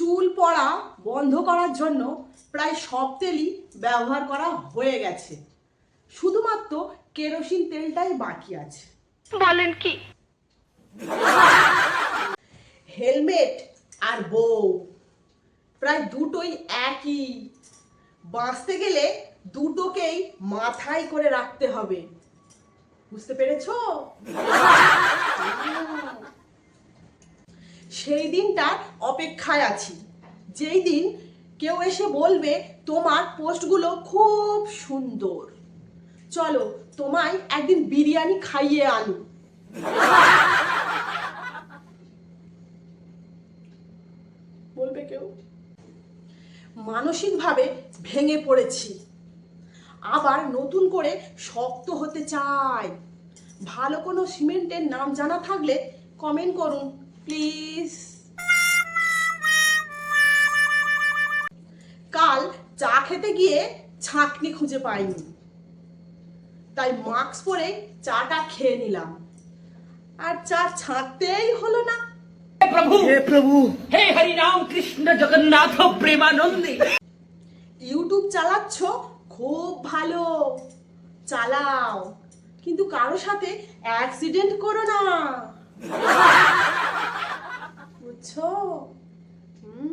চুল পড়া বন্ধ করার জন্য প্রায় সব তেলই ব্যবহার করা হয়ে গেছে। শুধুমাত্র কেরোসিন তেলটাই বাকি আছে। বলেন কি? হেলমেট আর বউ প্রায় দুটোই একই। বাঁচতে গেলে দুটোকেই মাথায় করে রাখতে হবে। বুঝতে পেরেছ? সেই দিনটার অপেক্ষায় আছি। যেই দিন কেউ এসে বলবে, তোমার পোস্টগুলো খুব সুন্দর। চলো তোমায় একদিন বিরিয়ানি খাইয়ে আনি। বলবে কেউ? মানসিকভাবে ভেঙে পড়েছি। আবার নতুন করে শক্ত হতে চাই। ভালো কোনো সিমেন্টের নাম জানা থাকলে কমেন্ট করুন। প্লিজ কাল চা খেতে গিয়ে ছাঁকনি খুঁজে পাইনি। তাই মাস্ক পরে চাটা খেয়ে নিলাম। আর চা ছাঁকতেই হলো না। প্রভু! হে প্রভু! হে হরি রাম কৃষ্ণ জগন্নাথ প্রেমানন্দে। ইউটিউব চালাচ্ছ খুব ভালো। চালাও। কিন্তু কারও সাথে অ্যাক্সিডেন্ট করো না। 错。嗯。